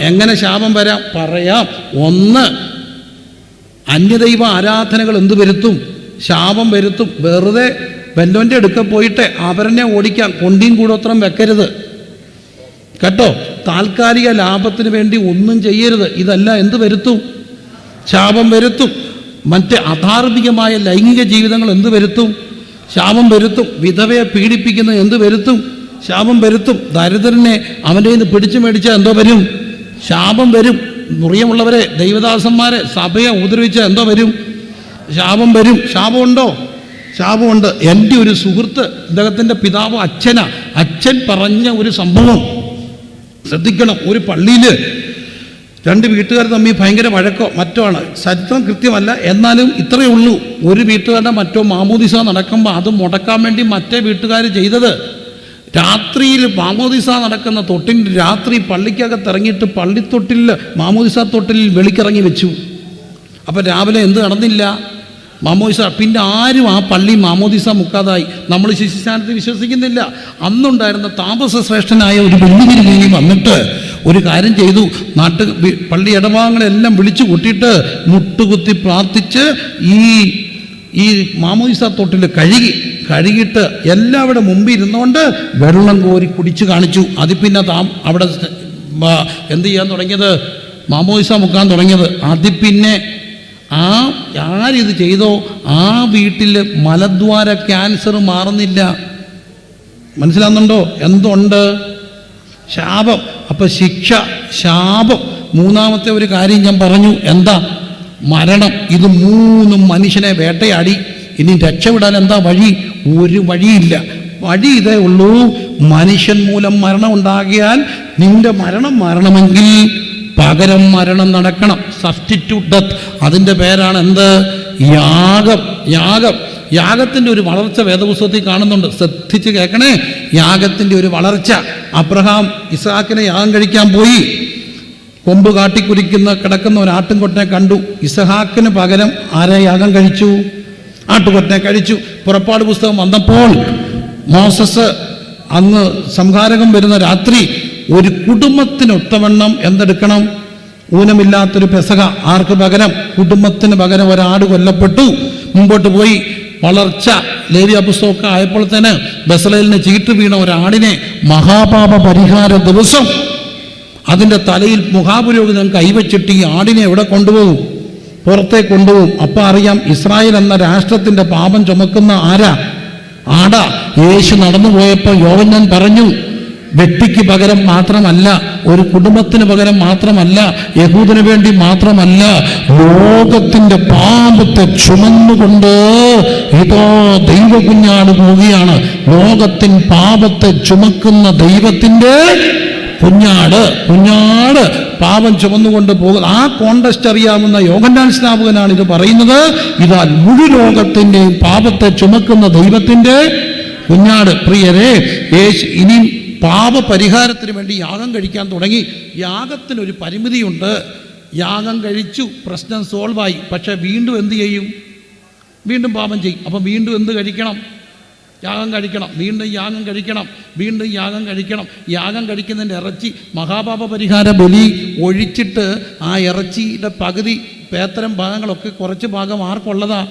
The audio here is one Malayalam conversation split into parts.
എങ്ങനെ ശാപം വരാം? പറയാം. ഒന്ന് അന്യദൈവ ആരാധനകൾ എന്ത് വരുത്തും? ശാപം വരുത്തും. വെറുതെ ബെല്ലോന്റെ അടുക്ക പോയിട്ട് അവരനെ ഓടിക്കാൻ കൊണ്ടിയും കൂടോത്രം വെക്കരുത്. കേട്ടോ? താൽക്കാലിക ലാഭത്തിന് വേണ്ടി ഒന്നും ചെയ്യരുത്. ഇതല്ല എന്ത് വരുത്തും? ശാപം വരുത്തും. മറ്റ് അധാർമികമായ ലൈംഗിക ജീവിതങ്ങൾ എന്ത് വരുത്തും? ശാപം വരുത്തും. വിധവയെ പീഡിപ്പിക്കുന്നത് എന്ത് വരുത്തും? ശാപം വരുത്തും. ദരിദ്രനെ അവന്റെ നിന്ന് പിടിച്ചു മേടിച്ചാൽ എന്തോ വരും? ശാപം വരും. മുറിയമുള്ളവരെ ദൈവദാസന്മാരെ സഭയെ ഉപദ്രവിച്ച എന്തോ വരും? ശാപം വരും. ശാപമുണ്ടോ? ശാപമുണ്ട്. എന്റെ ഒരു സുഹൃത്ത് അദ്ദേഹത്തിന്റെ പിതാവ് അച്ഛനാ. അച്ഛൻ പറഞ്ഞ ഒരു സംഭവം. ശ്രദ്ധിക്കണം ഒരു പള്ളിയിൽ രണ്ട് വീട്ടുകാർ തമ്മിൽ ഭയങ്കര വഴക്കോ മറ്റോ ആണ്. ചരിത്രം കൃത്യമല്ല. എന്നാലും ഇത്രയേ ഉള്ളൂ. ഒരു വീട്ടുകാരുടെ മറ്റോ മാമോദിസ നടക്കുമ്പോൾ അത് മുടക്കാൻ വേണ്ടി മറ്റേ വീട്ടുകാർ ചെയ്തത്. രാത്രിയിൽ മാമോദിസ നടക്കുന്ന തൊട്ടിന്റെ രാത്രി പള്ളിക്കകത്ത് ഇറങ്ങിയിട്ട് പള്ളിത്തൊട്ടിൽ മാമോദിസ തൊട്ടിൽ വെളിക്കിറങ്ങി വെച്ചു. അപ്പം രാവിലെ എന്ത് നടന്നില്ല? മാമോദിസ പിന്നെ ആരും ആ പള്ളി മാമോദിസ മുക്കാതായി. നമ്മൾ ശിശുസ്ഥാനത്ത് വിശ്വസിക്കുന്നില്ല. അന്നുണ്ടായിരുന്ന താമസ ശ്രേഷ്ഠനായ ഒരു വെള്ളിതിരി വന്നിട്ട് ഒരു കാര്യം ചെയ്തു. നാട്ട് പള്ളി ഇടഭാഗങ്ങളെല്ലാം വിളിച്ചു കൂട്ടിയിട്ട് മുട്ടുകുത്തി പ്രാർത്ഥിച്ച് ഈ ഈ മാമോദിസ തൊട്ടിൽ കഴുകി. കഴുകിയിട്ട് എല്ലാവരുടെ മുമ്പിൽ ഇരുന്നുകൊണ്ട് വെള്ളം കോരി കുടിച്ചു കാണിച്ചു. അത് പിന്നെ താം അവിടെ എന്ത് ചെയ്യാൻ തുടങ്ങിയത്? മാമോയിസ മുക്കാൻ തുടങ്ങിയത്. അത് പിന്നെ ആ ആരിത് ചെയ്തോ? ആ വീട്ടിൽ മലദ്വാര ക്യാൻസർ മാറുന്നില്ല. മനസ്സിലാകുന്നുണ്ടോ എന്തുണ്ട്? ശാപം. അപ്പം ശിക്ഷ ശാപം. മൂന്നാമത്തെ ഒരു കാര്യം ഞാൻ പറഞ്ഞു. എന്താ? മരണം. ഇത് മൂന്നും മനുഷ്യനെ വേട്ടയാടി. ഇനി രക്ഷപ്പെടാൻ എന്താ വഴി? ഒരു വഴിയില്ല. വഴി ഇതേ ഉള്ളൂ. മനുഷ്യൻ മൂലം മരണം ഉണ്ടാകിയാൽ നിന്റെ മരണം മരണമെങ്കിൽ പകരം മരണം നടക്കണം. സബ്സ്റ്റിറ്റ്യൂട്ട് ഡെത്ത് അതിന്റെ പേരാണ് എന്ത്? യാഗം. യാഗം. യാഗത്തിന്റെ ഒരു വളർച്ച വേദപുസ്തകത്തിൽ കാണുന്നുണ്ട്. ശ്രദ്ധിച്ച് കേൾക്കണേ. യാഗത്തിന്റെ ഒരു വളർച്ച. അബ്രഹാം ഇസാക്കിനെ യാഗം കഴിക്കാൻ പോയി. കൊമ്പ് കാട്ടിക്കുരിക്കുന്ന കിടക്കുന്ന ഒരു കൊട്ടിനെ കണ്ടു. ഇസഹാക്കിന് പകരം ആരെ യാഗം കഴിച്ചു? ആട്ടുകൊറ്റനെ കഴിച്ചു. പുറപ്പാട് പുസ്തകം വന്നപ്പോൾ മോസസ് അന്ന് സംഹാരകം വരുന്ന രാത്രി ഒരു കുടുംബത്തിനൊത്തവണ്ണം എന്തെടുക്കണം? ഊനമില്ലാത്തൊരു പെസക. ആർക്ക് പകരം? കുടുംബത്തിന് പകരം ഒരാട് കൊല്ലപ്പെട്ടു. മുമ്പോട്ട് പോയി. വളർച്ച. ലേവി പുസ്തകമൊക്കെ ആയപ്പോൾ തന്നെ ബസലയിലിന് ചീട്ട് വീണ ഒരാടിനെ മഹാപാപ പരിഹാര ദിവസം അതിന്റെ തലയിൽ മുഖാപുരോഹിതൻ കൈവച്ചിട്ട് ഈ ആടിനെ എവിടെ കൊണ്ടുപോകും? പുറത്തേക്ക് കൊണ്ടുപോകും. അപ്പം അറിയാം ഇസ്രായേൽ എന്ന രാഷ്ട്രത്തിന്റെ പാപം ചുമക്കുന്ന ആരാ? ആടാ. യേശു നടന്നു പോയപ്പോൾ യോവന്നാൻ പറഞ്ഞു വ്യക്തിക്ക് പകരം മാത്രമല്ല ഒരു കുടുംബത്തിന് പകരം മാത്രമല്ല യഹൂദിന് വേണ്ടി മാത്രമല്ല ലോകത്തിന്റെ പാപത്തെ ചുമന്നുകൊണ്ട് ഇതോ ദൈവകുഞ്ഞാട് പോവുകയാണ്. ലോകത്തിൻ പാപത്തെ ചുമക്കുന്ന ദൈവത്തിന്റെ കുഞ്ഞാട് കുഞ്ഞാട് പാപം ചുമന്നുകൊണ്ട് പോകുന്ന ആ കോണ്ടസ്റ്റ് അറിയാവുന്ന യോഗന്നാൻ സ്നാപകനാണ് ഇത് പറയുന്നത്. ഇതാ മുഴു ലോകത്തിന്റെയും പാപത്തെ ചുമക്കുന്ന ദൈവത്തിന്റെ കുഞ്ഞാട്. പ്രിയരെ യേശു ഇനി പാപപരിഹാരത്തിന് വേണ്ടി യാഗം കഴിക്കാൻ തുടങ്ങി. യാഗത്തിനൊരു പരിമിതിയുണ്ട്. യാഗം കഴിച്ചു പ്രശ്നം സോൾവായി പക്ഷേ വീണ്ടും എന്ത് ചെയ്യും? വീണ്ടും പാപം ചെയ്യും. അപ്പം വീണ്ടും എന്ത് കഴിക്കണം? യാഗം കഴിക്കണം. വീണ്ടും യാഗം കഴിക്കണം. വീണ്ടും യാഗം കഴിക്കണം. യാഗം കഴിക്കുന്നതിന്റെ ഇറച്ചി മഹാപാപ പരിഹാര ബലി ഒഴിച്ചിട്ട് ആ ഇറച്ചിയുടെ പകുതി പേത്തരം ഭാഗങ്ങളൊക്കെ കുറച്ച് ഭാഗം ആർക്കുള്ളതാ?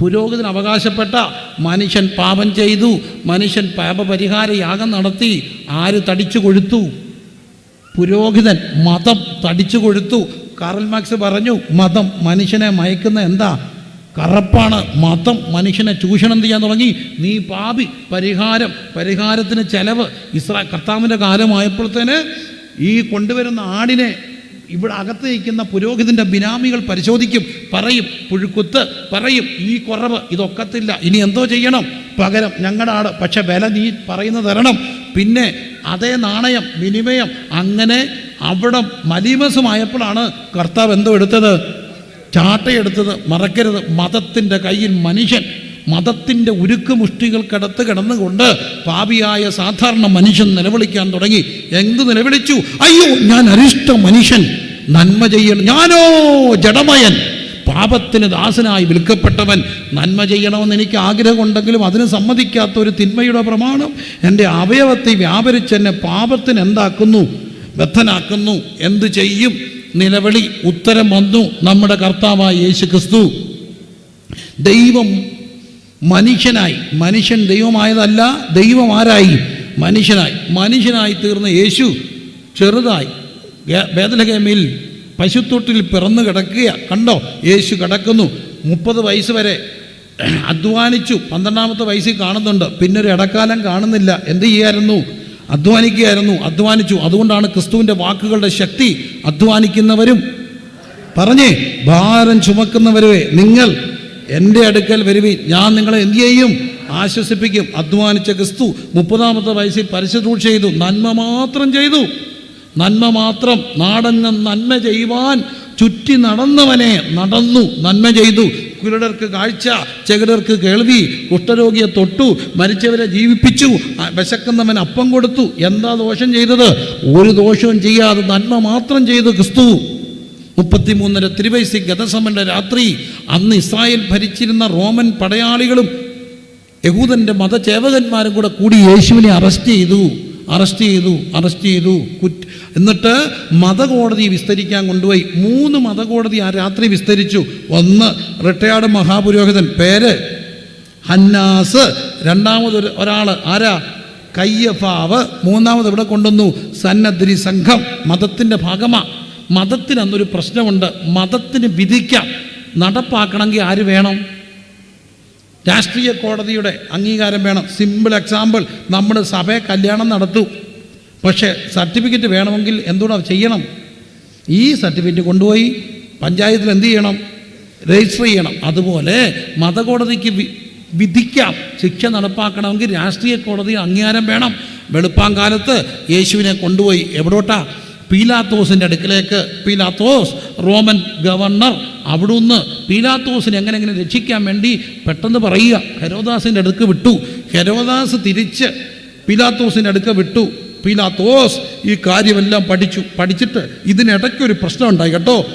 പുരോഗതിന് അവകാശപ്പെട്ട മനുഷ്യൻ പാപം ചെയ്തു. മനുഷ്യൻ പാപപരിഹാര യാഗം നടത്തി. ആര് തടിച്ചു കൊഴുത്തു? പുരോഹിതൻ മതം തടിച്ചു കൊഴുത്തു. കാറൽ മാക്സ് പറഞ്ഞു മതം മനുഷ്യനെ മയക്കുന്ന എന്താ? കറപ്പാണ് മതം. മനുഷ്യനെ ചൂഷണം ചെയ്യാൻ തുടങ്ങി. നീ പാപി. പരിഹാരം. പരിഹാരത്തിന് ചെലവ്. ഇസ്രാ കർത്താവിന്റെ കാലമായപ്പോഴത്തേന് ഈ കൊണ്ടുവരുന്ന ആടിനെ ഇവിടെ അകത്ത് നയിക്കുന്ന പുരോഹിതന്റെ ബിനാമികൾ പരിശോധിക്കും. പറയും പുഴുക്കുത്ത്. പറയും ഈ കുറവ് ഇതൊക്കത്തില്ല. ഇനി എന്തോ ചെയ്യണം? പകരം ഞങ്ങളുടെ ആട്. പക്ഷെ വില നീ പറയുന്ന തരണം. പിന്നെ അതേ നാണയം വിനിമയം അങ്ങനെ അവിടെ മലീമസമായപ്പോഴാണ് കർത്താവ് എന്തോ എടുത്തത്? ചാട്ടയെടുത്തത് മറക്കരുത്. മതത്തിന്റെ കയ്യിൽ മനുഷ്യൻ മതത്തിന്റെ ഉരുക്ക് മുഷ്ടികൾക്കടുത്ത് കിടന്നുകൊണ്ട് പാപിയായ സാധാരണ മനുഷ്യൻ നിലവിളിക്കാൻ തുടങ്ങി. എന്ത് നിലവിളിച്ചു? അയ്യോ ഞാൻ അരിഷ്ട മനുഷ്യൻ. നന്മ ചെയ്യണം. ഞാനോ ജഡമയൻ. പാപത്തിന് ദാസനായി വിൽക്കപ്പെട്ടവൻ നന്മ ചെയ്യണമെന്ന് എനിക്ക് ആഗ്രഹമുണ്ടെങ്കിലും അതിന് സമ്മതിക്കാത്ത ഒരു തിന്മയുടെ പ്രമാണം എന്റെ അവയവത്തെ വ്യാപരിച്ച് എന്നെ പാപത്തിന് എന്താക്കുന്നു? ബദ്ധനാക്കുന്നു. എന്തു ചെയ്യും? നിലവിളി ഉത്തരം വന്നു നമ്മുടെ കർത്താവായ യേശു ക്രിസ്തു ദൈവം മനുഷ്യനായി മനുഷ്യൻ ദൈവമായതല്ല ദൈവം ആരായി? മനുഷ്യനായി. മനുഷ്യനായി തീർന്ന യേശു ചെറുതായി വേദലകേമയിൽ പശുത്തൊട്ടിൽ പിറന്നു കിടക്കുക കണ്ടോ? യേശു കിടക്കുന്നു. മുപ്പത് വയസ്സ് വരെ അധ്വാനിച്ചു. പന്ത്രണ്ടാമത്തെ വയസ്സിൽ കാണുന്നുണ്ട്. പിന്നെ ഒരു ഇടക്കാലം കാണുന്നില്ല. എന്ത് ചെയ്യായിരുന്നു? അധ്വാനിക്കുകയായിരുന്നു. അധ്വാനിച്ചു. അതുകൊണ്ടാണ് ക്രിസ്തുവിന്റെ വാക്കുകളുടെ ശക്തി അധ്വാനിക്കുന്നവരും പറഞ്ഞേ ഭാരം ചുമക്കുന്നവരെ നിങ്ങൾ എന്റെ അടുക്കൽ വരുവീൻ ഞാൻ നിങ്ങളെ എന്തു ചെയ്യും? ആശ്വസിപ്പിക്കും. അധ്വാനിച്ച ക്രിസ്തു മുപ്പതാമത്തെ വയസ്സിൽ പരിശുദ്ധൂഷ ചെയ്തു. നന്മ മാത്രം ചെയ്തു. നന്മ മാത്രം. നാടെങ്ങും നന്മ ചെയ്യുവാൻ ചുറ്റി നടന്നവനെ നടന്നു നന്മ ചെയ്തു. കുരുടർക്ക് കാഴ്ച ചെകിടർക്ക് കേൾവി കുഷ്ഠരോഗിയെ തൊട്ടു മരിച്ചവരെ ജീവിപ്പിച്ചു വിശക്കുന്നവൻ അപ്പം കൊടുത്തു. എന്താ ദോഷം ചെയ്തത്? ഒരു ദോഷവും ചെയ്യാതെ നന്മ മാത്രം ചെയ്തു ക്രിസ്തു. മുപ്പത്തിമൂന്നര ത്രിവൈസി ഗതസമന്റെ രാത്രി അന്ന് ഇസ്രായേൽ ഭരിച്ചിരുന്ന റോമൻ പടയാളികളും യഹൂദന്റെ മതചേവകന്മാരും കൂടെ കൂടി യേശുവിനെ അറസ്റ്റ് ചെയ്തു. അറസ്റ്റ് ചെയ്തു അറസ്റ്റ് ചെയ്തു. കുറ്റ എന്നിട്ട് മതകോടതി വിസ്തരിക്കാൻ കൊണ്ടുപോയി. മൂന്ന് മതകോടതി ആ രാത്രി വിസ്തരിച്ചു. ഒന്ന് റിട്ടയാർഡ് മഹാപുരോഹിതൻ പേര് ഹന്നാസ്. രണ്ടാമതൊരു ഒരാൾ ആരാ? കയ്യഫാവ്. മൂന്നാമത് ഇവിടെ കൊണ്ടുവന്നു സന്നദ്രി സംഘം. മതത്തിന്റെ ഭാഗമാ. മതത്തിന് അന്നൊരു പ്രശ്നമുണ്ട്. മതത്തിന് വിധിക്കാം. നടപ്പാക്കണമെങ്കിൽ ആര് വേണം? രാഷ്ട്രീയ കോടതിയുടെ അംഗീകാരം വേണം. സിമ്പിൾ എക്സാമ്പിൾ നമ്മൾ സഭയെ കല്യാണം നടത്തും. പക്ഷേ സർട്ടിഫിക്കറ്റ് വേണമെങ്കിൽ എന്തുകൊണ്ടാണ് ചെയ്യണം? ഈ സർട്ടിഫിക്കറ്റ് കൊണ്ടുപോയി പഞ്ചായത്തിൽ എന്ത് ചെയ്യണം? രജിസ്റ്റർ ചെയ്യണം. അതുപോലെ മതകോടതിക്ക് വിധിക്കാം. ശിക്ഷ നടപ്പാക്കണമെങ്കിൽ രാഷ്ട്രീയ കോടതി അംഗീകാരം വേണം. വെളുപ്പാങ്കാലത്ത് യേശുവിനെ കൊണ്ടുപോയി എവിടോട്ടാ? പീലാത്തോസിന്റെ അടുക്കിലേക്ക്. പീലാത്തോസ് റോമൻ ഗവർണർ. അവിടുന്ന് പീലാത്തോസിനെ എങ്ങനെ എങ്ങനെ രക്ഷിക്കാൻ വേണ്ടി പെട്ടെന്ന് പറയുക. ഹെരോദാസിന്റെ അടുക്ക് വിട്ടു. ഹെരോദാസ് തിരിച്ച് പീലാത്തോസിന്റെ അടുക്ക വിട്ടു. പീലാത്തോസ് ഈ കാര്യമെല്ലാം പഠിച്ചു. പഠിച്ചിട്ട് ഇതിനിടയ്ക്കൊരു പ്രശ്നം ഉണ്ടായി കേട്ടോ.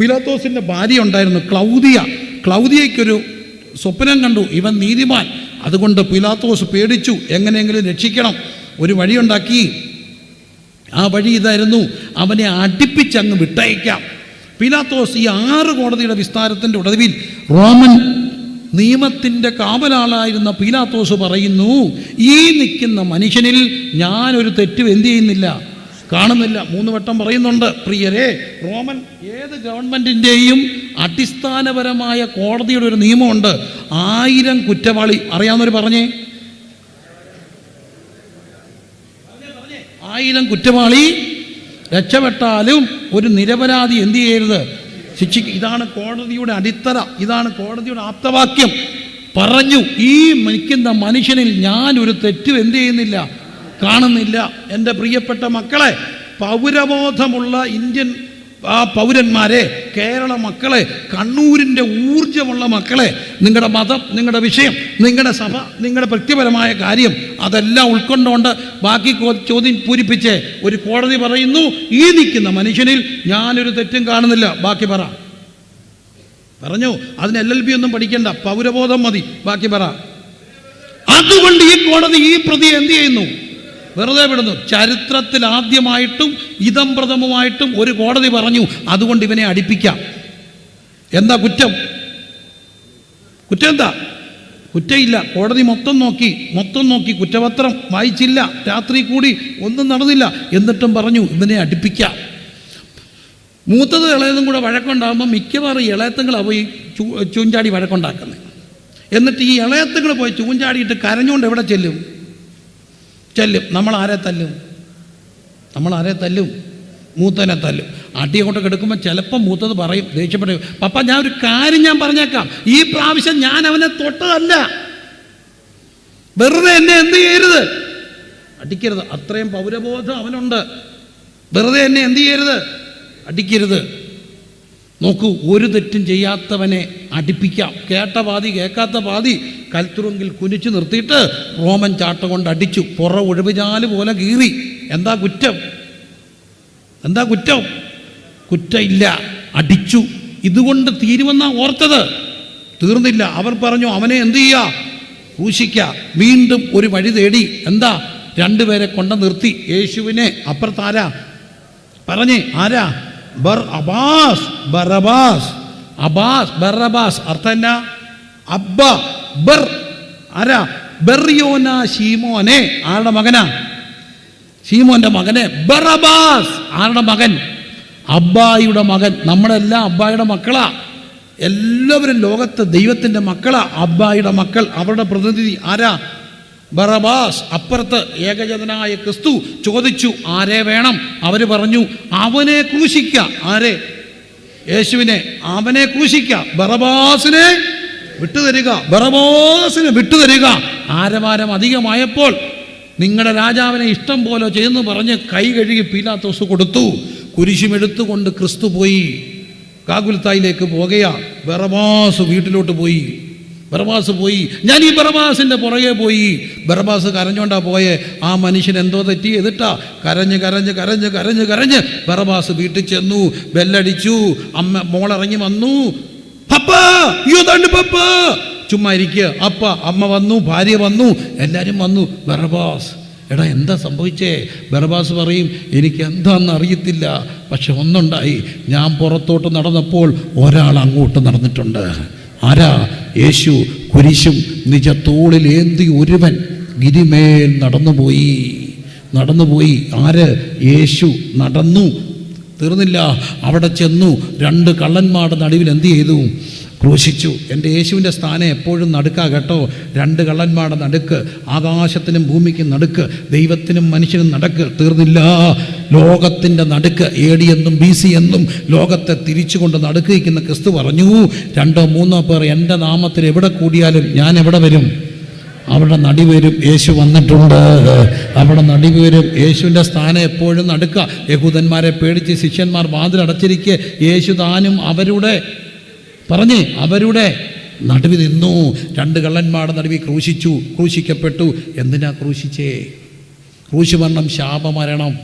പീലാത്തോസിന്റെ ഭാര്യ ഉണ്ടായിരുന്നു ക്ലൗദിയ. ക്ലൗദിയയ്ക്കൊരു സ്വപ്നം കണ്ടു. ഇവൻ നീതിമാൻ. അതുകൊണ്ട് പിലാത്തോസ് പേടിച്ചു. എങ്ങനെയെങ്കിലും രക്ഷിക്കണം. ഒരു വഴിയുണ്ടാക്കി. ആ വഴി ഇതായിരുന്നു. അവനെ അടുപ്പിച്ചങ്ങ് വിട്ടയക്കാം. പിലാത്തോസ് ഈ ആറ് കോടതിയുടെ വിസ്താരത്തിന്റെ ഉടവിൽ റോമൻ നിയമത്തിന്റെ കാവലാളായിരുന്ന പീലാത്തോസ് പറയുന്നു ഈ നിൽക്കുന്ന മനുഷ്യനിൽ ഞാനൊരു തെറ്റും എന്തു ചെയ്യുന്നില്ല? കാണുന്നില്ല. മൂന്ന് വട്ടം പറയുന്നുണ്ട്. പ്രിയരെ റോമൻ ഏത് ഗവൺമെന്റിന്റെയും അടിസ്ഥാനപരമായ കോടതിയുടെ ഒരു നിയമമുണ്ട്. ആയിരം കുറ്റവാളി. അറിയാവുന്നവർ പറഞ്ഞേ. ആയിരം കുറ്റവാളി രക്ഷപ്പെട്ടാലും ഒരു നിരപരാധി എന്തു ചെയ്യരുത്? ശിക്ഷിക്ക ഇതാണ് കോടതിയുടെ അടിത്തറ. ഇതാണ് കോടതിയുടെ ആപ്തവാക്യം. പറഞ്ഞു ഈ നിൽക്കുന്ന മനുഷ്യനിൽ ഞാൻ ഒരു തെറ്റും എന്ത് ചെയ്യുന്നില്ല. കാണുന്നില്ല. എന്റെ പ്രിയപ്പെട്ട മക്കളെ പൗരബോധമുള്ള ഇന്ത്യൻ ആ പൗരന്മാരെ കേരള മക്കളെ കണ്ണൂരിന്റെ ഊർജമുള്ള മക്കളെ നിങ്ങളുടെ മതം നിങ്ങളുടെ വിഷയം നിങ്ങളുടെ സഭ നിങ്ങളുടെ വ്യക്തിപരമായ കാര്യം അതെല്ലാം ഉൾക്കൊണ്ടുകൊണ്ട് ബാക്കി ചോദ്യം പൂരിപ്പിച്ച് ഒരു കോടതി പറയുന്നു. ഈ നിൽക്കുന്ന മനുഷ്യനിൽ ഞാനൊരു തെറ്റും കാണുന്നില്ല. ബാക്കി പറ. പറഞ്ഞു? അതിന് എൽ എൽ ബി ഒന്നും പഠിക്കണ്ട. പൗരബോധം മതി. ബാക്കി പറ. അതുകൊണ്ട് ഈ കോടതി ഈ പ്രതി എന്ത് ചെയ്യുന്നു? വെറുതെ വിടുന്നു. ചരിത്രത്തിൽ ആദ്യമായിട്ടും ഇതം പ്രഥമമായിട്ടും ഒരു കോടതി പറഞ്ഞു അതുകൊണ്ട് ഇവനെ അടിപ്പിക്കാം. എന്താ കുറ്റം? കുറ്റം എന്താ? കുറ്റയില്ല കോടതി മൊത്തം നോക്കി. മൊത്തം നോക്കി. കുറ്റപത്രം വായിച്ചില്ല. രാത്രി കൂടി ഒന്നും നടന്നില്ല. എന്നിട്ടും പറഞ്ഞു ഇവനെ അടിപ്പിക്കാം. മൂത്തത് ഇളയതും കൂടെ വഴക്കുണ്ടാകുമ്പോൾ മിക്കവാറും ഇളയത്തങ്ങളാണ് പോയി ചൂഞ്ചാടി വഴക്കുണ്ടാക്കുന്നത്. എന്നിട്ട് ഈ ഇളയത്തങ്ങൾ പോയി ചൂഞ്ചാടിയിട്ട് കരഞ്ഞുകൊണ്ട് എവിടെ ചെല്ലും? ചെല്ലും നമ്മൾ ആരെ തല്ലും. നമ്മൾ ആരെ തല്ലും. മൂത്തനെ തല്ലും. അടി കൊണ്ട് കിടക്കുമ്പോൾ ചിലപ്പോൾ മൂത്തത് പറയും ദേഷ്യപ്പെടും പപ്പ ഞാൻ ഒരു കാര്യം ഞാൻ പറഞ്ഞേക്കാം. ഈ പ്രാവശ്യം ഞാൻ അവനെ തൊട്ടതല്ല. വെറുതെ എന്നെ എന്ത് ചെയ്യരുത്. അടിക്കരുത്. അത്രയും പൗരബോധം അവനുണ്ട്. വെറുതെ എന്നെ എന്ത് ചെയ്യരുത്? അടിക്കരുത്. നോക്കൂ ഒരു തെറ്റും ചെയ്യാത്തവനെ അടിപ്പിക്കാം. കേട്ട പാതി കേൾക്കാത്ത പാതി കൽത്തുറുങ്കിൽ കുനിച്ചു നിർത്തിയിട്ട് റോമൻ ചാട്ട കൊണ്ട് അടിച്ചു. പുറ ഒഴിവുചാൽ പോലെ കീറി. എന്താ കുറ്റം? എന്താ കുറ്റം? കുറ്റമില്ല. അടിച്ചു. ഇതുകൊണ്ട് തീരുമെന്നാ ഓർത്തത്. തീർന്നില്ല. അവർ പറഞ്ഞു അവനെ എന്തു ചെയ്യാ? ക്രൂശിക്ക. വീണ്ടും ഒരു വഴി തേടി. എന്താ? രണ്ടുപേരെ കൊണ്ട നിർത്തി യേശുവിനെ അപ്പുറത്താരാ? പറഞ്ഞേ ആരാ? Bar Abbas Barabbas Abbas. Barabbas അർത്ഥം എന്നാ? അബ്ബ ബർ. ആരാ? ബെറിയോന ഷീമോനെ ആരുടെ മകനാ? ഷീമോന്റെ മകനെ. ബറബാസ് ആരുടെ മകൻ? അബ്ബായിയുടെ മകൻ. നമ്മളെല്ലാം അബ്ബായിയുടെ മക്കളാ. എല്ലാവരും ലോകത്ത് ദൈവത്തിന്റെ മക്കളാ. അബ്ബായിയുടെ മക്കൾ. അവരുടെ പ്രതിനിധി ആരാ? ബറബാസ് അപ്പുറത്ത് ഏകജതനായ ക്രിസ്തു ചോദിച്ചു ആരെ വേണം? അവർ പറഞ്ഞു അവനെ ക്രൂശിക്ക. ആരെ? യേശുവിനെ. അവനെ ക്രൂശിക്ക. ബറബാസിനെ വിട്ടുതരിക. ബറബാസിനെ വിട്ടുതരിക. ആരവാരം അധികമായപ്പോൾ നിങ്ങളുടെ രാജാവിനെ ഇഷ്ടം പോലെ ചെയ്യുന്നു പറഞ്ഞ് കൈ കഴുകി പീലാത്തോസ് കൊടുത്തു. കുരിശുമെടുത്തുകൊണ്ട് ക്രിസ്തു പോയി. കാകുൽത്തായിലേക്ക് പോകുക ബറബാസ് വീട്ടിലോട്ട് പോയി. ബറബാസ് പോയി. ഞാൻ ഈ ബറബാസിന്റെ പുറകെ പോയി. ബറബാസ് കരഞ്ഞോണ്ടാ പോയെ. ആ മനുഷ്യൻ എന്തോ തെറ്റി എതിട്ടാ കരഞ്ഞ് കരഞ്ഞ് കരഞ്ഞ് കരഞ്ഞ് കരഞ്ഞ് ബറബാസ് വീട്ടിൽ ചെന്നു. ബെല്ലടിച്ചു. അമ്മ മോളിറങ്ങി വന്നു. പപ്പ ചുമ്മാ ഇരിക്കുക അപ്പ അമ്മ വന്നു ഭാര്യ വന്നു എല്ലാവരും വന്നു. ബറബാസ് എടാ എന്താ സംഭവിച്ചേ? ബറബാസ് പറയും എനിക്ക് എന്താണെന്ന് അറിയത്തില്ല. പക്ഷെ ഒന്നുണ്ടായി. ഞാൻ പുറത്തോട്ട് നടന്നപ്പോൾ ഒരാൾ അങ്ങോട്ട് നടന്നിട്ടുണ്ട്. ആരാ? യേശു കുരിശും നിജത്തോളിൽ തോളിൽ ഏന്തി ഒരുവൻ ഗിരിമേൽ നടന്നുപോയി. നടന്നുപോയി. ആര്? യേശു നടന്നു. തീർന്നില്ല. അവിടെ ചെന്നു. രണ്ട് കള്ളന്മാരുടെ നടുവിൽ എന്ത് ചെയ്തു? ക്രൂശിച്ചു. എന്റെ യേശുവിന്റെ സ്ഥാനം എപ്പോഴും നടുക്കാ കേട്ടോ. രണ്ട് കള്ളന്മാരുടെ നടുക്ക് ആകാശത്തിനും ഭൂമിക്കും നടുക്ക് ദൈവത്തിനും മനുഷ്യനും നടക്ക് തീർന്നില്ല. ലോകത്തിന്റെ നടുക്ക് എ ഡി എന്നും ബി സി എന്നും ലോകത്തെ തിരിച്ചുകൊണ്ട് നടുക്ക് വയ്ക്കുന്ന ക്രിസ്തു പറഞ്ഞു രണ്ടോ മൂന്നോ പേർ എന്റെ നാമത്തിൽ എവിടെ കൂടിയാലും ഞാൻ എവിടെ വരും? അവിടെ നടിവരും യേശു വന്നിട്ടുണ്ട്. അവിടെ നടിവരും യേശുവിന്റെ സ്ഥാനം എപ്പോഴും നടുക്കുക യഹൂദന്മാരെ പേടിച്ച് ശിഷ്യന്മാർ വാതിലടച്ചിരിക്കെ യേശു താനും അവരുടെ പറഞ്ഞേ അവരുടെ നടുവിൽ നിന്നു. രണ്ട് കള്ളന്മാരുടെ നടുവിൽ ക്രൂശിച്ചു ക്രൂശിക്കപ്പെട്ടു. എന്തിനാ ക്രൂശിച്ചേ? ക്രൂശുമരണം ശാപമരണം.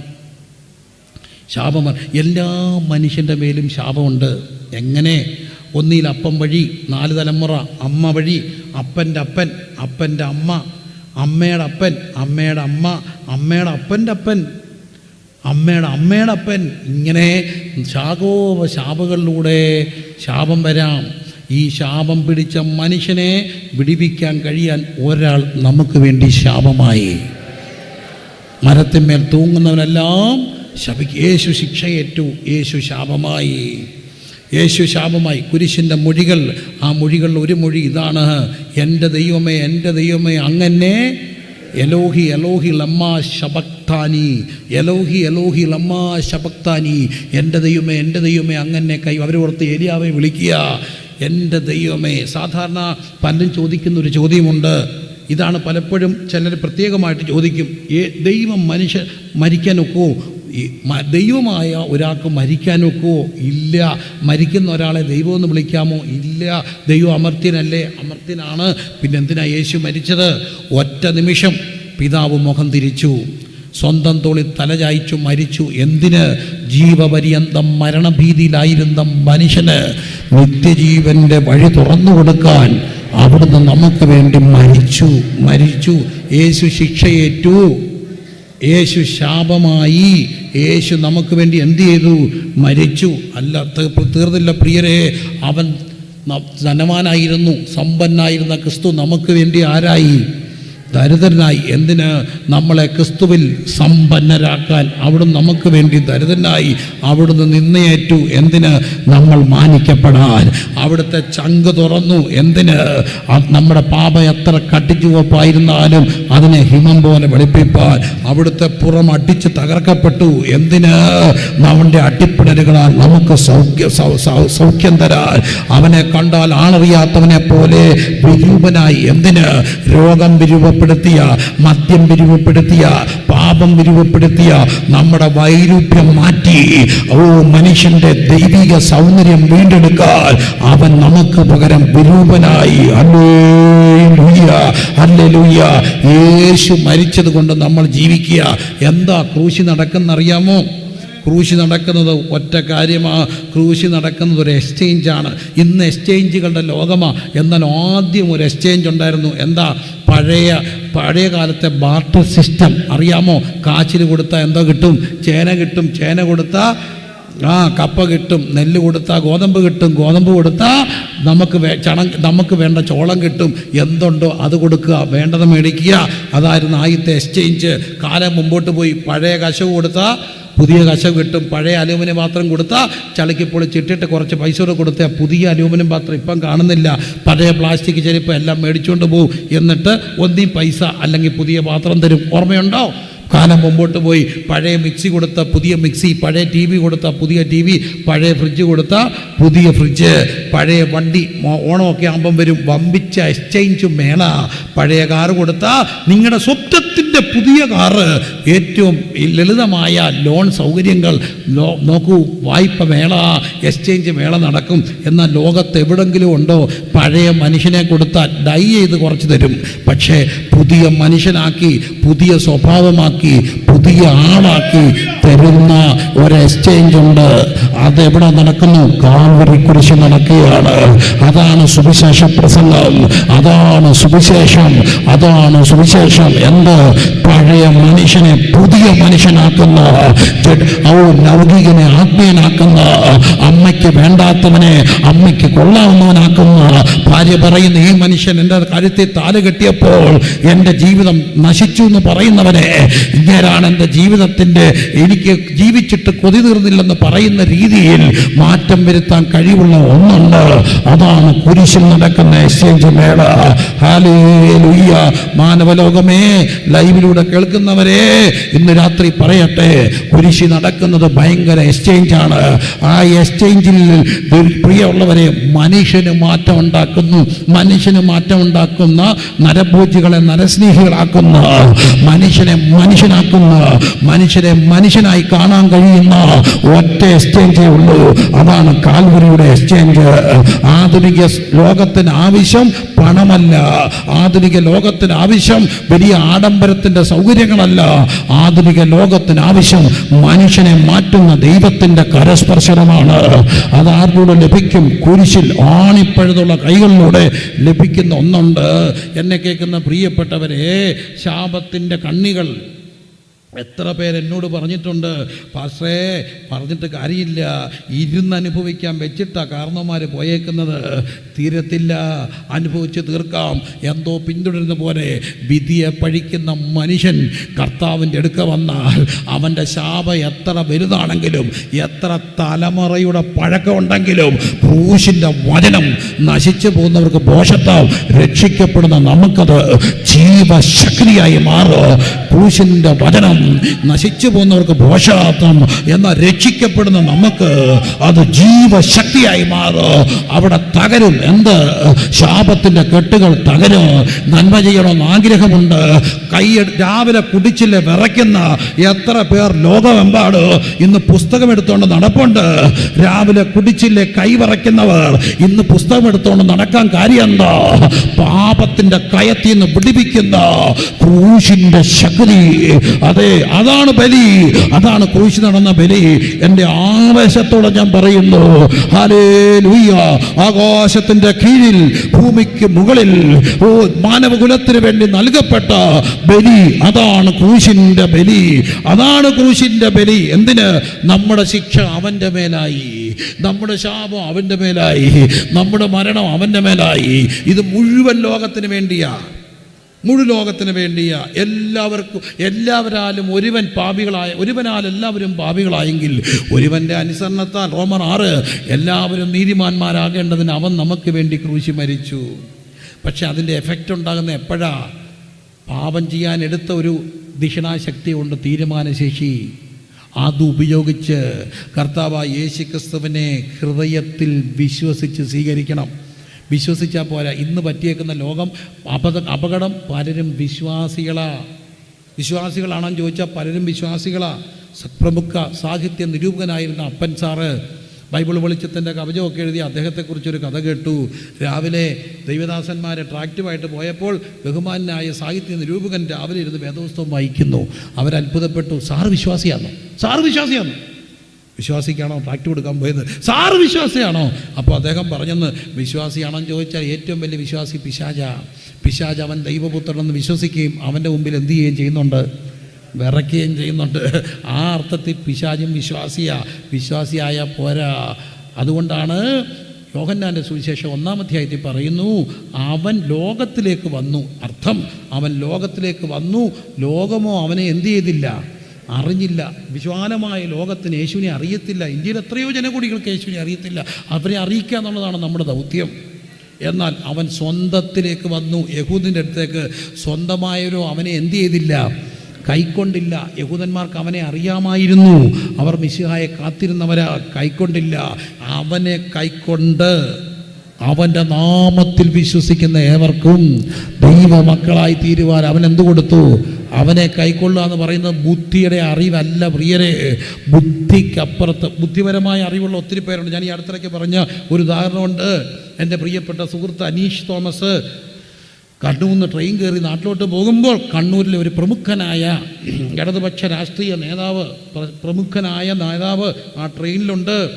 ശാപമരണം എല്ലാ മനുഷ്യന്റെ മേലും ശാപമുണ്ട്. എങ്ങനെ? ഒന്നിയിൽ അപ്പം വഴി നാല് തലമുറ അമ്മ വഴി അപ്പന്റെ അപ്പൻ അപ്പന്റെ അമ്മ അമ്മയുടെ അപ്പൻ അമ്മയുടെ അമ്മ അമ്മയുടെ അപ്പന്റെ അപ്പൻ. അമ്മയുടെ അമ്മയുടെ അപ്പൻ. ഇങ്ങനെ ശാഖോപ ശാപകളിലൂടെ ശാപം വരാം. ഈ ശാപം പിടിച്ച മനുഷ്യനെ വിടിവിക്കാൻ കഴിയാൻ ഒരാൾ നമുക്ക് വേണ്ടി ശാപമായി. മരത്തിന്മേൽ തൂങ്ങുന്നവനെല്ലാം ശപിക്കും യേശു ശിക്ഷയേറ്റു. യേശു ശാപമായി. യേശു ശാപമായി. കുരിശിന്റെ മൊഴികൾ ആ മൊഴികളിൽ ഒരു മൊഴി ഇതാണ്. എന്റെ ദൈവമേ എന്റെ ദൈവമേ അങ്ങനെ എലോഹി എലോഹി ലമ്മാ ശബക്താനി എലോഹി എലോഹി ലമ്മാ ശബക്താനി. എന്റെ ദൈവമേ എന്റെ ദൈവമേ അങ്ങനെ കൈ അവരോർത്ത് ഏലിയാവെ വിളിക്കുക. എന്റെ ദൈവമേ സാധാരണ പലരും ചോദിക്കുന്ന ഒരു ചോദ്യമുണ്ട്. ഇതാണ് പലപ്പോഴും ചിലർ പ്രത്യേകമായിട്ട് ചോദിക്കും. ദൈവം മനുഷ്യ മരിക്കാനൊക്കുമോ ഈ ദൈവമായ ഒരാൾക്ക് മരിക്കാനൊക്കോ ഇല്ല. മരിക്കുന്ന ഒരാളെ ദൈവമെന്ന് വിളിക്കാമോ? ഇല്ല. ദൈവം അമർത്യനല്ലേ? അമർത്യനാണ്. പിന്നെ എന്തിനാ യേശു മരിച്ചത്? ഒറ്റ നിമിഷം പിതാവ് മുഖം തിരിച്ചു. സ്വന്തം തോളിൽ തലചായ്ച്ചു മരിച്ചു. എന്തിന്? ജീവപര്യന്തം മരണഭീതിയിലായിരുന്ന മനുഷ്യന് നിത്യജീവന്റെ വഴി തുറന്നു കൊടുക്കാൻ അവിടുന്ന് നമുക്ക് വേണ്ടി മരിച്ചു. മരിച്ചു. യേശു ശിക്ഷയേറ്റു. യേശു ശാപമായി. യേശു നമുക്ക് വേണ്ടി എന്ത് ചെയ്തു? മരിച്ചു. അല്ല തീർന്നില്ല പ്രിയരെ. അവൻ ധനവാനായിരുന്നു സമ്പന്നായിരുന്ന ക്രിസ്തു നമുക്ക് വേണ്ടി ആരായി? ദരിദ്രനായി എന്തിന് നമ്മളെ ക്രിസ്തുവിൽ സമ്പന്നരാക്കാൻ അവിടുന്ന് നമുക്ക് വേണ്ടി ദരിദ്രനായി അവിടുന്ന് നിന്നയേറ്റു എന്തിന് നമ്മൾ മാനിക്കപ്പെടാൻ? അവിടുത്തെ ചങ്ക് തുറന്നു. എന്തിന്? നമ്മുടെ പാപ എത്ര കട്ടിച്ചുവപ്പായിരുന്നാലും അതിനെ ഹിമം പോലെ വെളുപ്പിപ്പാൻ. അവിടുത്തെ പുറം അടിച്ച് തകർക്കപ്പെട്ടു. എന്തിന്? നമ്മുടെ അട്ടിപ്പിടലുകളാൽ നമുക്ക് സൗഖ്യ സൗഖ്യം തരാൻ. അവനെ കണ്ടാൽ ആളറിയാത്തവനെ പോലെ വിരൂപനായി. എന്തിന്? രോഗം വിരൂപപ്പെടുത്തിയ മദ്യം വിരൂപപ്പെടുത്തിയ പാപം വിരൂപപ്പെടുത്തിയ നമ്മുടെ വൈരൂപ്യം മാറ്റി. ഓ മനുഷ്യന്റെ ദൈവിക സൗന്ദര്യം വീണ്ടെടുക്കാൻ അവൻ നമുക്ക് പകരം വിരൂപനായി. യേശു മരിച്ചത് കൊണ്ട് നമ്മൾ ജീവിക്കുക. എന്താ ക്രൂശി നടക്കുന്നറിയാമോ? ക്രൂശി നടക്കുന്നത് ഒറ്റ കാര്യമാണ് ക്രൂശി നടക്കുന്നത് ഒരു എക്സ്ചേഞ്ചാണ് ഇന്ന് എക്സ്ചേഞ്ചുകളുടെ ലോകമാ. എന്നാൽ ആദ്യം ഒരു എക്സ്ചേഞ്ച് ഉണ്ടായിരുന്നു. എന്താ? പഴയ പഴയ കാലത്തെ ബാർട്ടർ സിസ്റ്റം. അറിയാമോ? കാച്ചിൽ കൊടുത്താൽ എന്തോ കിട്ടും? ചേന കിട്ടും. ചേന കൊടുത്താൽ ആ കപ്പ കിട്ടും. നെല്ല് കൊടുത്താൽ ഗോതമ്പ് കിട്ടും. ഗോതമ്പ് കൊടുത്താൽ നമുക്ക് ചണ നമുക്ക് വേണ്ട ചോളം കിട്ടും. എന്തുണ്ടോ അത് കൊടുക്കുക. വേണ്ടത് മേടിക്കുക. അതായിരുന്നു ആദ്യത്തെ എക്സ്ചേഞ്ച് കാലം മുമ്പോട്ട് പോയി. പഴയ കശവ് കൊടുത്താൽ പുതിയ കശം കിട്ടും പഴയ അലൂമിനിയം പാത്രം കൊടുത്താൽ ചളിക്ക് ചിട്ടിട്ട് കുറച്ച് പൈസ കൂടെ കൊടുത്താൽ പുതിയ അലൂമിനിയം പാത്രം ഇപ്പം കാണുന്നില്ല. പഴയ പ്ലാസ്റ്റിക് ചെരുപ്പ് എല്ലാം മേടിച്ചുകൊണ്ട് പോകും എന്നിട്ട് ഒന്നീ പൈസ അല്ലെങ്കിൽ പുതിയ പാത്രം തരും. ഓർമ്മയുണ്ടോ? കാലം മുമ്പോട്ട് പോയി പഴയ മിക്സി കൊടുത്ത പുതിയ മിക്സി പഴയ ടി വി കൊടുത്ത പുതിയ ടി വി പഴയ ഫ്രിഡ്ജ് കൊടുത്ത പുതിയ ഫ്രിഡ്ജ്. പഴയ വണ്ടി ഓണമൊക്കെ ആകുമ്പം വരും. വമ്പിച്ച എക്സ്ചേഞ്ച് മേള. പഴയ കാറ് കൊടുത്ത നിങ്ങളുടെ സ്വപ്നത്തിന്റെ പുതിയ കാറ് ഏറ്റവും ലളിതമായ ലോൺ സൗകര്യങ്ങൾ. നോക്കൂ വായ്പ മേള എക്സ്ചേഞ്ച് മേള നടക്കും. എന്നാൽ ലോകത്ത് എവിടെങ്കിലും ഉണ്ടോ? പഴയ മനുഷ്യനെ കൊടുത്താൽ ഡൈ ചെയ്ത് കുറച്ച് തരും. പക്ഷേ പുതിയ മനുഷ്യനാക്കി പുതിയ സ്വഭാവമാക്കി പുതിയ ആളാക്കി തരുന്ന ഒരു എക്സ്ചേഞ്ച് ഉണ്ട്. അത് എവിടെ നടക്കുന്നു? കാൽവറി കുരിശ് നടക്കുകയാണ്. അതാണ് സുവിശേഷ പ്രസംഗം. അതാണ് സുവിശേഷം. അതാണ് സുവിശേഷം. എന്ത്? പഴയ മനുഷ്യനെ പുതിയ മനുഷ്യനാക്കുന്ന. ലൗകികനെ ആത്മീയനാക്കുന്ന. അമ്മയ്ക്ക് വേണ്ടാത്തവനെ അമ്മയ്ക്ക് കൊള്ളാവുന്നവനാക്കുന്ന. ഭാര്യ പറയുന്ന ഈ മനുഷ്യൻ എന്റെ കഴുത്തിൽ താൽ കെട്ടിയപ്പോൾ എന്റെ ജീവിതം നശിച്ചു എന്ന് പറയുന്നവനെ. ഇങ്ങനെയാണ് എന്റെ ജീവിതത്തിന്റെ എനിക്ക് ജീവിച്ചിട്ട് കൊതി തീർന്നില്ലെന്ന് പറയുന്ന രീതിയിൽ മാറ്റം വരുത്താൻ കഴിവുള്ള ഒന്നുണ്ട്. അതാണ് കുരിശിൽ നടക്കുന്ന എക്സ്ചേഞ്ച് മേള. മാനവലോകമേ ലൈവിലൂടെ കേൾക്കുന്നവരെ ഇന്ന് രാത്രി പറയട്ടെ കുരിശി നടക്കുന്നത് ഭയങ്കര എക്സ്ചേഞ്ച് ആണ്. ആ എക്സ്ചേഞ്ചിൽ പ്രിയമുള്ളവരെ മനുഷ്യന് മാറ്റം ഉണ്ടാക്കുന്നു. മനുഷ്യന് മാറ്റം ഉണ്ടാക്കുന്ന നരഭോജികളെ നരസ്നേഹികളാക്കുന്ന മനുഷ്യനെ മനുഷ്യനാക്കുന്ന മനുഷ്യരെ മനുഷ്യനായി കാണാൻ കഴിയുന്ന ഒറ്റ എക്സ്ചേഞ്ചേ ഉള്ളൂ. അതാണ് കാൽവരിയുടെ എക്സ്ചേഞ്ച് ആധുനിക ലോകത്തിന് ആവശ്യം പണമല്ല. ആധുനിക ലോകത്തിന് ആവശ്യം വലിയ ആഡംബരത്തിന്റെ സൗകര്യങ്ങളല്ല. ആധുനിക ലോകത്തിന് ആവശ്യം മനുഷ്യനെ മാറ്റുന്ന ദൈവത്തിന്റെ കരസ്പർശനമാണ്. അത് ആരിലൂടെ ലഭിക്കും? കുരിശിൽ ആണിപ്പഴുതുള്ള കൈകളിലൂടെ ലഭിക്കുന്ന ഒന്നുണ്ട്. എന്നെ കേൾക്കുന്ന പ്രിയപ്പെട്ടവരെ ശാപത്തിന്റെ കണ്ണികൾ എത്ര പേരെന്നോട് പറഞ്ഞിട്ടുണ്ട് പക്ഷേ പറഞ്ഞിട്ട് കാര്യമില്ല. ഇരുന്ന് അനുഭവിക്കാൻ വെച്ചിട്ടാ കാരണവന്മാർ പോയേക്കുന്നത്. തീരത്തില്ല. അനുഭവിച്ച് തീർക്കാം. എന്തോ പിന്തുടരുന്ന പോലെ വിധിയെ പഴിക്കുന്ന മനുഷ്യൻ കർത്താവിന്റെ അടുക്ക വന്നാൽ അവന്റെ ശാപ എത്ര വലുതാണെങ്കിലും എത്ര തലമുറയുടെ പഴക്കമുണ്ടെങ്കിലും ക്രൂശിന്റെ വചനം നശിച്ചു പോകുന്നവർക്ക് ബോഷത്താവും രക്ഷിക്കപ്പെടുന്ന നമുക്കത് ജീവശക്തിയായി മാറും. ക്രൂശിന്റെ വചനം നശിച്ചു പോകുന്നവർക്ക് ബോഷാത്തം എന്നാൽ രക്ഷിക്കപ്പെടുന്ന നമുക്ക് അത് ജീവശക്തിയായി മാറും. അവിടെ തകരും. എന്ത്? ശാപത്തിന്റെ കെട്ടുകൾ തകരും. നന്മ ചെയ്യണമെന്ന് ആഗ്രഹമുണ്ട്. കൈ രാവിലെ കുടിച്ചില്ല വിറയ്ക്കുന്ന എത്ര പേർ ലോകമെമ്പാട് ഇന്ന് പുസ്തകം എടുത്തുകൊണ്ട് നടപ്പുണ്ട്. രാവിലെ കുടിച്ചില്ല കൈ വിറയ്ക്കുന്നവർ ഇന്ന് പുസ്തകം എടുത്തുകൊണ്ട് നടക്കാൻ കാര്യം എന്താ പാപത്തിന്റെ കയത്തിൽ നിന്ന് പിടിപ്പിക്കുന്ന ക്രൂശിന്റെ ശക്തി. അതെ അതാണ് ബലി. അതാണ് ക്രൂശ് നടന്ന ബലി. എന്റെ ആവേശത്തോടെ ഞാൻ പറയുന്നു ഹലേ ആകാശത്തിന്റെ കീഴിൽ ഭൂമിക്ക് മുകളിൽ ഓ മാനവകുലത്തിന് വേണ്ടി നൽകപ്പെട്ട ബലി. അതാണ് ക്രൂശിന്റെ ബലി. അതാണ് ക്രൂശിന്റെ ബലി. എന്തിന്? നമ്മുടെ ശിക്ഷ അവന്റെ മേലായി. നമ്മുടെ ശാപം അവന്റെ മേലായി. നമ്മുടെ മരണം അവന്റെ മേലായി. ഇത് മുഴുവൻ ലോകത്തിന് വേണ്ടിയാ. മുഴു ലോകത്തിന് വേണ്ടിയ. എല്ലാവർക്കും എല്ലാവരാലും ഒരുവൻ പാപികളായ ഒരുവനാൽ എല്ലാവരും പാപികളായെങ്കിൽ ഒരുവന്റെ അനുസരണത്താൽ റോമർ ആറ് എല്ലാവരും നീതിമാന്മാരാകേണ്ടതിന് അവൻ നമുക്ക് വേണ്ടി ക്രൂശി മരിച്ചു. പക്ഷെ അതിന്റെ എഫക്റ്റ് ഉണ്ടാകുന്ന എപ്പോഴാ? പാപം ചെയ്യാൻ എടുത്ത ഒരു ദിഷണാശക്തി കൊണ്ട് തീരുമാനശേഷി. അതുപയോഗിച്ച് കർത്താവ് യേശു ക്രിസ്തുവിനെ ഹൃദയത്തിൽ വിശ്വസിച്ച് സ്വീകരിക്കണം. വിശ്വസിച്ചാൽ പോരാ. ഇന്ന് പറ്റിയേക്കുന്ന ലോകം അപക അപകടം പലരും വിശ്വാസികളാ. വിശ്വാസികളാണെന്ന് ചോദിച്ചാൽ പലരും വിശ്വാസികളാ. പ്രമുഖ സാഹിത്യ നിരൂപകനായിരുന്ന അപ്പൻ സാറ് ബൈബിൾ വെളിച്ചത്തിന്റെ കവചമൊക്കെ എഴുതി അദ്ദേഹത്തെക്കുറിച്ചൊരു കഥ കേട്ടു. രാവിലെ ദൈവദാസന്മാരെ ട്രാക്റ്റീവായിട്ട് പോയപ്പോൾ ബഹുമാനായ സാഹിത്യ നിരൂപകൻ രാവിലെ ഇരുന്ന് വേദപുസ്തകം വായിക്കുന്നു. അവരത്ഭുതപ്പെട്ടു. സാർ വിശ്വാസിയാണോ സാർ വിശ്വാസിയാണോ വിശ്വാസിക്കാണോ? ട്രാക്ട് കൊടുക്കാൻ പോയത് സാറ് വിശ്വാസിയാണോ? അപ്പോൾ അദ്ദേഹം പറഞ്ഞെന്ന് വിശ്വാസിയാണോ എന്ന് ചോദിച്ചാൽ ഏറ്റവും വലിയ വിശ്വാസി പിശാജ പിശാജ അവൻ ദൈവപുത്രനെന്ന് വിശ്വസിക്കുകയും അവന്റെ മുമ്പിൽ എന്ത് ചെയ്യുകയും ചെയ്യുന്നുണ്ട്? വിറയ്ക്കുകയും ചെയ്യുന്നുണ്ട്. ആ അർത്ഥത്തിൽ പിശാചും വിശ്വാസിയാ. വിശ്വാസിയായ പോരാ. അതുകൊണ്ടാണ് യോഹന്നാന്റെ സുവിശേഷം ഒന്നാമധ്യായത്തിൽ പറയുന്നു അവൻ ലോകത്തിലേക്ക് വന്നു. അർത്ഥം അവൻ ലോകത്തിലേക്ക് വന്നു. ലോകമോ അവനെ എന്ത് ചെയ്തില്ല? അറിഞ്ഞില്ല. വിശാലമായ ലോകത്തിന് യേശുവിനെ അറിയത്തില്ല. ഇന്ത്യയിൽ എത്രയോ ജനകൂടികൾക്ക് യേശുവിനെ അറിയത്തില്ല. അവരെ അറിയിക്കുക എന്നുള്ളതാണ് നമ്മുടെ ദൗത്യം. എന്നാൽ അവൻ സ്വന്തത്തിലേക്ക് വന്നു. യഹൂദിന്റെ അടുത്തേക്ക് സ്വന്തമായവരോ അവനെ എന്തു ചെയ്തില്ല? കൈക്കൊണ്ടില്ല. യഹൂദന്മാർക്ക് അവനെ അറിയാമായിരുന്നു. അവർ മിശിഹായെ കാത്തിരുന്നവരാ. കൈക്കൊണ്ടില്ല. അവനെ കൈക്കൊണ്ട് അവന്റെ നാമത്തിൽ വിശ്വസിക്കുന്ന ഏവർക്കും ദൈവമക്കളായി തീരുവാൻ അവൻ എന്തു കൊടുത്തു? അവനെ കൈക്കൊള്ളുക എന്ന് പറയുന്നത് ബുദ്ധിയുടെ അറിവല്ല പ്രിയരെ. ബുദ്ധിക്കപ്പുറത്ത് ബുദ്ധിപരമായ അറിവുള്ള ഒത്തിരി പേരുണ്ട്. ഞാൻ ഈ അടുത്തിടയ്ക്ക് പറഞ്ഞ ഒരു ഉദാഹരണമുണ്ട്. എന്റെ പ്രിയപ്പെട്ട സുഹൃത്ത് അനീഷ് തോമസ്. കണ്ണൂരിൽ നിന്ന് ട്രെയിൻ കയറി നാട്ടിലോട്ട് പോകുമ്പോൾ കണ്ണൂരിലെ ഒരു പ്രമുഖനായ ഇടതുപക്ഷ രാഷ്ട്രീയ നേതാവ് പ്രമുഖനായ നേതാവ് ആ ട്രെയിനിലുണ്ട്.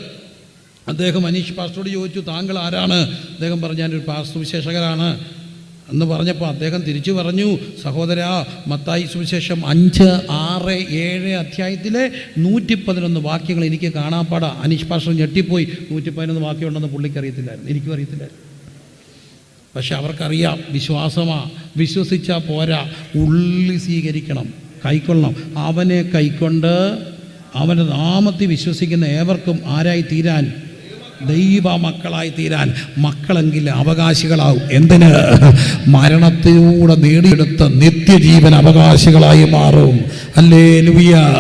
അദ്ദേഹം അനീഷ് പാസ്റ്ററോട് ചോദിച്ചു താങ്കൾ ആരാണ്? അദ്ദേഹം പറഞ്ഞു ഞാനൊരു പാസ്റ്റർ വിശേഷകരാണ് എന്ന് പറഞ്ഞപ്പോൾ അദ്ദേഹം തിരിച്ചു പറഞ്ഞു സഹോദര മത്തായി സുവിശേഷം അഞ്ച് ആറ് ഏഴ് അധ്യായത്തിലെ നൂറ്റി പതിനൊന്ന് വാക്യങ്ങൾ എനിക്ക് കാണാപ്പാടാ അനീഷ് പാസ്റ്റർ ഞെട്ടിപ്പോയി നൂറ്റി പതിനൊന്ന് വാക്യമുണ്ടെന്ന് പുള്ളിക്ക് അറിയത്തില്ലായിരുന്നു. എനിക്കും അറിയത്തില്ലായിരുന്നു. പക്ഷെ അവർക്കറിയാം വിശ്വാസമാ. വിശ്വസിച്ചാൽ പോരാ. ഉള്ളി സ്വീകരിക്കണം കൈക്കൊള്ളണം. അവനെ കൈക്കൊണ്ട് അവന്റെ നാമത്തിൽ വിശ്വസിക്കുന്ന ഏവർക്കും ആരായി തീരാൻ ദൈവ മക്കളായി തീരാൻ മക്കളെങ്കിൽ അവകാശികളാവും എന്തിന്? മരണത്തിലൂടെ നേടിയെടുത്ത നിത്യജീവൻ അവകാശികളായി മാറും. അല്ലേ ലുയ്യ